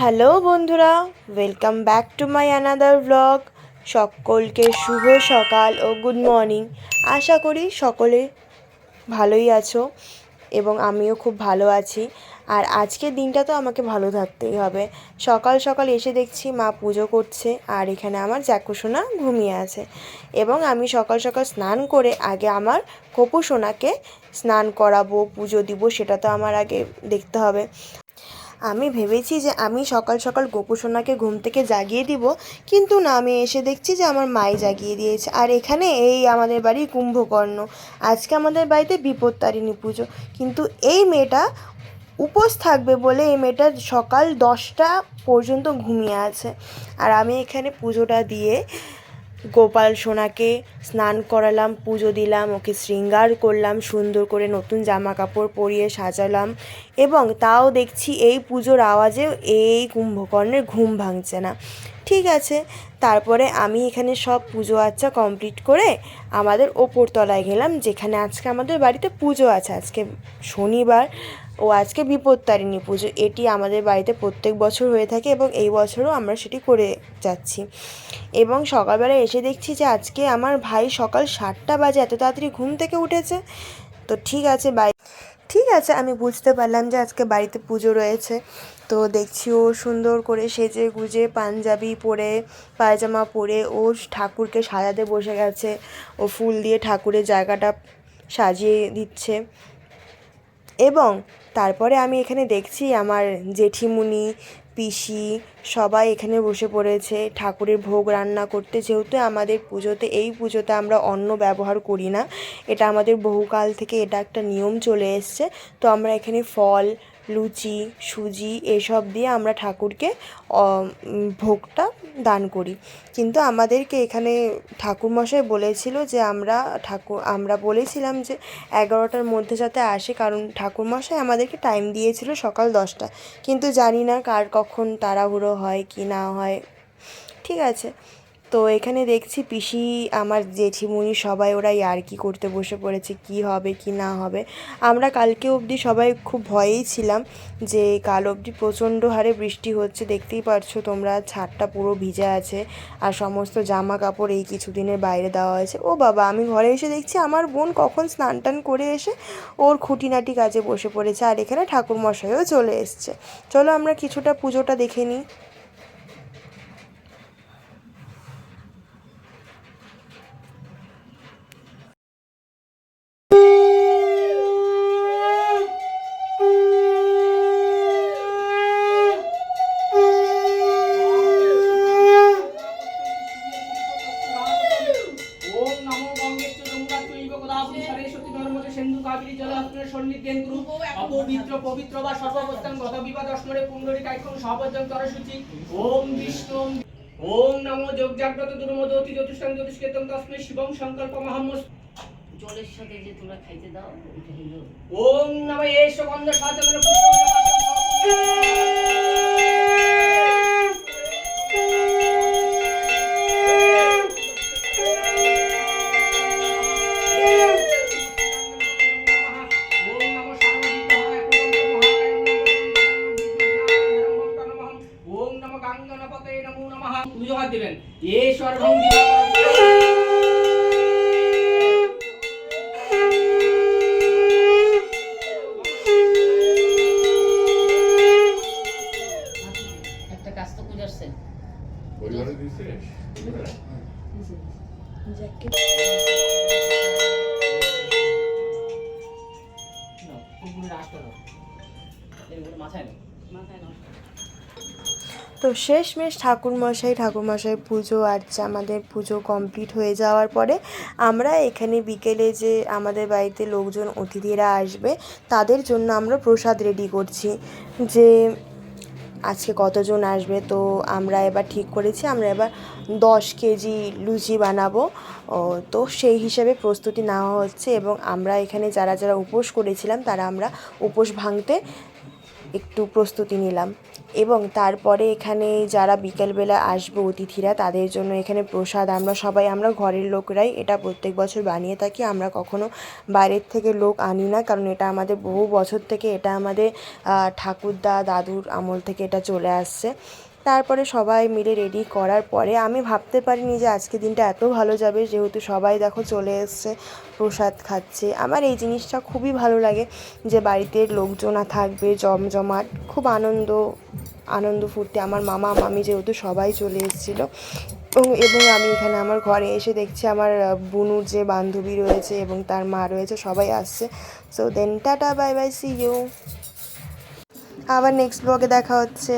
Hello বন্ধুরা welcome back to my another blog সকলকে শুভ সকাল ও গুড মর্নিং আশা করি সকলে ভালোই আছো এবং আমিও খুব ভালো আছি। আর আজকের দিনটা তো আমাকে ভালো থাকতেই হবে। সকাল সকাল এসে দেখছি মা পুজো করছে আর এখানে আমার জ্যাকুসোনা ঘুমিয়ে আছে। এবং আমি সকাল সকাল স্নান করে আগে আমার কপুসোনাকে স্নান করাবো, পুজো দিব, সেটা তো আমার আগে দেখতে হবে। আমি ভেবেছি যে আমি সকাল সকাল গোপুসোনাকে ঘুম থেকে জাগিয়ে দিব, কিন্তু না, আমি এসে দেখছি যে আমার মাই জাগিয়ে দিয়েছে। আর এখানে এই আমাদের বাড়ি কুম্ভকর্ণ। আজকে আমাদের বাড়িতে বিপত্তারিণী পুজো। কিন্তু এই মেয়েটা উপোস থাকবে বলে এই মেয়েটা সকাল দশটা পর্যন্ত ঘুমিয়ে আছে। আর আমি এখানে পুজোটা দিয়ে গোপাল সোনাকে স্নান করালাম, পুজো দিলাম, ওকে শৃঙ্গার করলাম, সুন্দর করে নতুন জামা কাপড় পরিয়ে সাজালাম এবং তাও দেখছি এই পুজোর আওয়াজে এই কুম্ভকর্ণের ঘুম ভাঙছে না। ঠিক আছে। তারপরে আমি এখানে সব পুজো আচ্চা কমপ্লিট করে আমাদের ওপর তলায় গেলাম, যেখানে আজকে আমাদের বাড়িতে পুজো আছে। আজকে শনিবার ও আজকে বিপত্তারিণী পুজো। এটি আমাদের বাড়িতে প্রত্যেক বছর হয়ে থাকে এবং এই বছরও আমরা সেটি করে যাচ্ছি। এবং সকালবেলা এসে দেখছি যে আজকে আমার ভাই সকাল সাতটা বাজে এত তাড়াতাড়ি ঘুম থেকে উঠেছে। তো ঠিক আছে বাই ঠিক আছে, আমি বুঝতে পারলাম যে আজকে বাড়িতে পুজো রয়েছে। তো দেখছি ও সুন্দর করে সেজে গুজে পাঞ্জাবি পরে, পায়জামা পরে ও ঠাকুরকে সাজাতে বসে গেছে। ও ফুল দিয়ে ঠাকুরের জায়গাটা সাজিয়ে দিচ্ছে। এবং তারপরে আমি এখানে দেখছি আমার জেঠিমুনি, পিসি সবাই এখানে বসে পড়েছে, ঠাকুরের ভোগ রান্না করতে। যেহেতু আমাদের পুজোতে, এই পুজোতে আমরা অন্ন ব্যবহার করি না, এটা আমাদের বহুকাল থেকে এটা একটা নিয়ম চলে এসছে। তো আমরা এখানে ফল লুচি, সুজি এসব দিয়ে আমরা ঠাকুরকে ভোগটা দান করি। কিন্তু আমাদেরকে এখানে ঠাকুরমশাই বলেছিল যে আমরা ঠাকুর আমরা বলেছিলাম যে এগারোটার মধ্যে যাতে আসে, কারণ ঠাকুরমশাই আমাদেরকে টাইম দিয়েছিল সকাল দশটা। কিন্তু জানি না কার কখন তাড়াহুড়ো হয়, কি না হয়। ঠিক আছে। তো এখানে দেখছি পিসি, আমার জেঠিমুনি সবাই ওরা ইয়ার্কি করতে বসে পড়েছে, কি হবে, কি না হবে। আমরা কালকে অবধি সবাই খুব ভয়েই ছিলাম যে কাল অবধি প্রচণ্ড হারে বৃষ্টি হচ্ছে, দেখতেই পারছ তোমরা ছাদটা পুরো ভিজে আছে আর সমস্ত জামা কাপড় এই কিছুদিনের বাইরে দেওয়া হয়েছে। ও বাবা, আমি ঘরে এসে দেখছি আমার বোন কখন স্নান টান করে এসে ওর খুঁটিনাটি কাজে বসে পড়েছে আর এখানে ঠাকুরমশাইও চলে এসছে। চলো আমরা কিছুটা পুজোটা দেখে নিই। সরস্বতী নর্মদে অপবিত্র পবিত্র বা সর্বাবস্থান গত বিবাদ পুণ্ডরী তরসূচি। ওম বিষ্ণু। ওম নমো যোগ জাগ্রত দুর্মদ অতি জ্যোতিষাং জ্যোতিষ্কেতং তস্মৈ শিবং সংকল্প মহাম্মস জলের সাথে যে তোমরা খাইতে দাও ওম নমো এষ গন্ধ সাচন্দ্র পুষ্প গাঙ্গনপতে নমো নমঃ পুজো হাত দিবেন এ সর্বং একটা কাজ তো বুঝাচ্ছেন পরিবারে তো শেষমেশ ঠাকুরমশাই ঠাকুরমশাই পুজো আর্চা আমাদের পুজো কমপ্লিট হয়ে যাওয়ার পরে আমরা এখানে বিকেলে যে আমাদের বাড়িতে লোকজন, অতিথিরা আসবে, তাদের জন্য আমরা প্রসাদ রেডি করছি। যে আজকে কতজন আসবে তো আমরা এবার ঠিক করেছি, আমরা এবার দশ কেজি লুচি বানাবো। তো সেই হিসাবে প্রস্তুতি নেওয়া হচ্ছে এবং আমরা এখানে যারা যারা উপোস করেছিলাম তারা আমরা উপোস ভাঙতে একটু প্রস্তুতি নিলাম। এবং তারপরে এখানে যারা বিকেলবেলা আসবে অতিথিরা, তাদের জন্য এখানে প্রসাদ আমরা সবাই, আমরা ঘরের লোকরাই এটা প্রত্যেক বছর বানিয়ে থাকি। আমরা কখনো বাইরের থেকে লোক আনি না, কারণ এটা আমাদের বহু বছর থেকে এটা আমাদের ঠাকুরদা দাদুর আমল থেকে এটা চলে আসছে। তারপরে সবাই মিলে রেডি করার পরে আমি ভাবতে পারিনি যে আজকে দিনটা এত ভালো যাবে। যেহেতু সবাই দেখো চলে এসছে, প্রসাদ খাচ্ছে। আমার এই জিনিসটা খুবই ভালো লাগে যে বাড়িতে লোকজনা থাকবে, জমজমাট, খুব আনন্দ আনন্দ ফুর্তি। আমার মামা, মামি যেহেতু সবাই চলে এসেছিল। এবং আমি এখানে আমার ঘরে এসে দেখছি আমার বুনুর যে বান্ধবী রয়েছে এবং তার মা রয়েছে, সবাই আসছে। So then tata bye bye see you আবার নেক্সট ব্লগে দেখা হচ্ছে।